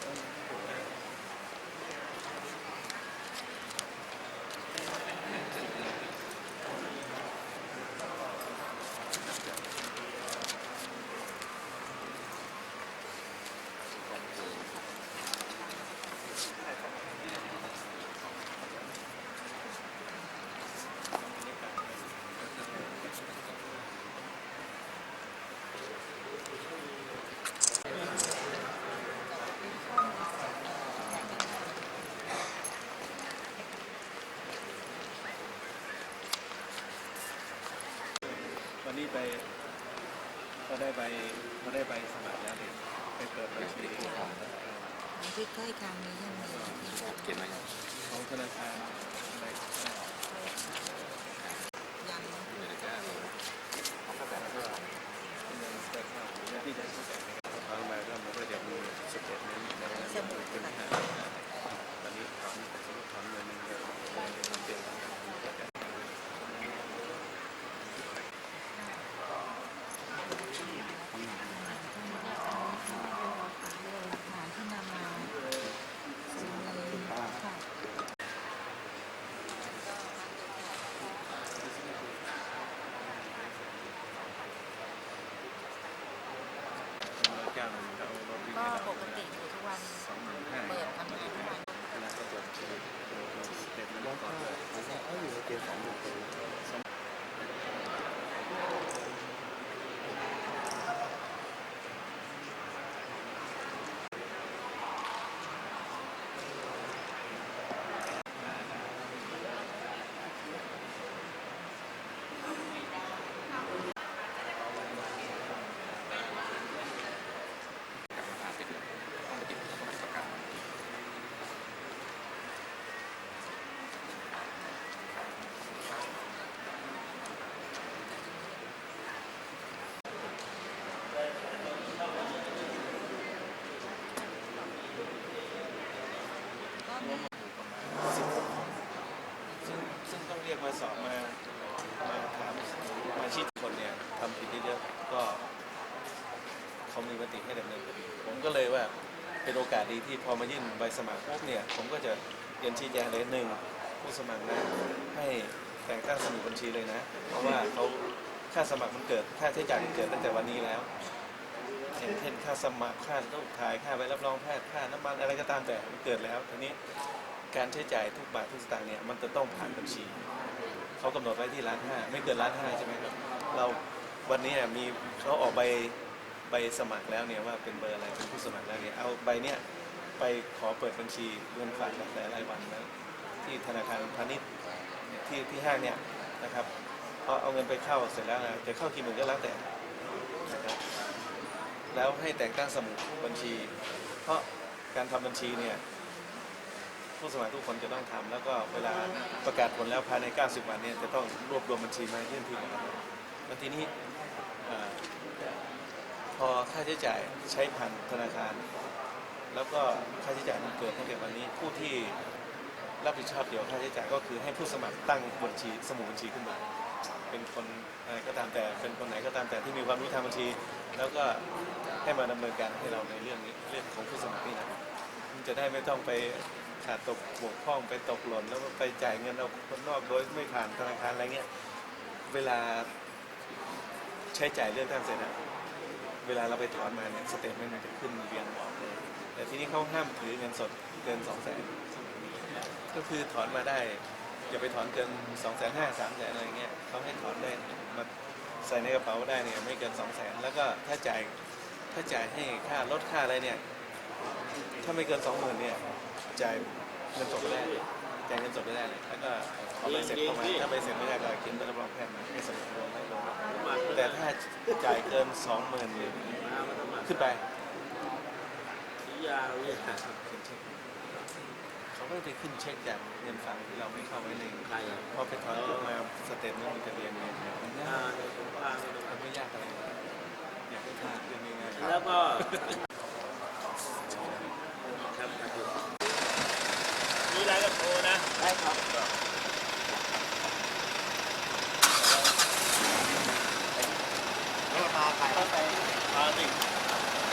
거죠. วันนี้ไปก็ได้ใบก็ได้ใบสมัครแล้วเนี่ยไปเปิดบัญชีที่ใกล้ทางนี้ยังมีที่แบบเขียนไว้ยังของธนาคารอะไร ยัง อเมริกาเลยเขาก็แบบว่า เงินแต่เข้าหน้าที่จะเข้าใจฟังมาก็มันก็จะมีสเตทเมนต์ใน สมุด เป็น ค่ะ ตอนนี้ถอนสมมติถอนเงินหนึ่งเลยเดือนละ หาที่นำมาสิ่งนี้ค่ะ เราจ้างเราเราวิ่ง ก็ ให้เรา ปกติอยู่ทุกวัน สองหมื่นห้า เปิดทำงานทุกวัน เวลาก็ตรวจตัวสเตทเมนต์ก่อนเลย ผมว่าเอ้ยอยู่ในเกณฑ์สองหมื่นปี ก็มี สิบหกซึ่งซึ่งต้องเรียก มาสอบมามาถามมาชี้คนเนี่ยทำผิดเยอะๆก็เขามีมติให้ดำเนินคดีผมก็เลยว่าเป็นโอกาสดีที่พอมายื่นใบสมัครปุ๊บเนี่ยผมก็จะเรียนชี้แจงเลยหนึ่งผู้สมัครนะให้แต่งตั้งสมุดบัญชีเลยนะ เพราะว่าเขาค่าสมัครมันเกิดค่าใช้จ่ายมันเกิดตั้งแต่วันนี้แล้วอย่างเช่นค่าสมัครค่ารูปถ่ายค่าใบรับรองแพทย์ค่าน้ำมันอะไรก็ตามแต่มันเกิดแล้วทีนี้การใช้จ่ายทุกบาททุกสตางค์เนี่ยมันจะต้องผ่านบัญชี เขากำหนดไว้ที่ล้านห้าไม่เกินล้านห้าใช่ไหมครับเราวันนี้มีเขาออกใบใบสมัครแล้วเนี่ยว่าเป็นเบอร์อะไรเป็นผู้สมัครแล้วเนี่ยเอาใบเนี้ยไปขอเปิดบัญชีเงินฝากแต่รายวันนะที่ธนาคารพาณิชย์ที่ที่ห้างเนี่ยนะครับพอเอาเงินไปเข้าเสร็จแล้วนะจะเข้ากี่หมื่นก็แล้วแต่นะครับแล้วให้แต่งตั้งสมุดบัญชี เพราะการทำบัญชีเนี่ย ผู้สมัครทุกคนจะต้องทำแล้วก็เวลาประกาศผลแล้วภายใน 90 วันเนี่ยจะต้องรวบรวมบัญชีมายื่นที่หมอแล้วทีนี้พอค่าใช้จ่ายใช้ผ่านธนาคาร แล้วก็ค่าใช้จ่ายมันเกิดตั้งแต่วันนี้ผู้ที่รับผิดชอบเกี่ยวค่าใช้จ่ายก็คือให้ผู้สมัครตั้งบัญชีสมุดบัญชีขึ้นมา เป็นคนอะไรก็ตามแต่เป็นคนไหนก็ตามแต่ที่มีความรู้ทางบัญชี แล้วก็ให้มาดำเนินการให้เราในเรื่องนี้เรื่องของผู้สมัครนี่นะมันจะได้ไม่ต้องไป ขาดตกบกพร่องไปตกหล่นแล้วไปจ่ายเงินเอาคนนอกโดยไม่ผ่านธนาคารอะไรเงี้ยเวลาใช้จ่ายเรื่องตั้งเสร็จนะเวลาเราไปถอนมาเนี่ยสเตทเมนต์มันจะขึ้นเรียงบอกเลยแต่ทีนี้เขาห้ามถือเงินสดเกินสองแสนก็คือถอนมาได้อย่าไปถอนเกินสองแสนห้าสามแสนอะไรเงี้ยเขาให้ถอนได้มาใส่ในกระเป๋าได้เนี่ยไม่เกินสองแสนแล้วก็ถ้าจ่ายถ้าจ่ายให้ค่ารถค่าอะไรเนี่ย ถ้าไม่เกินสองหมื่นเนี่ย จ่ายเงินสดไม่ได้จ่ายเงินสดไม่ได้เลยแล้วก็เอาใบเสร็จเข้ามาถ้าใบเสร็จไม่ได้ก็เขียนใบรับรองแพทย์มาให้สมุดรวมให้ลงแต่ถ้าจ่ายเกินสองหมื่นขึ้นไปยาวเลยขึ้นเช็คเขาก็จะขึ้นเช็คจากเงินฝากที่เราไม่เข้าไว้ในใครพอไปถอนปุ๊บมาสเตทเมนต์มันจะเรียงเงินเนี่ยมันอ่าง่ายเดี๋ยวผมว่ามันไม่ยากอะไรเลยอยากให้ทานเรื่องง่ายๆ แล้วก็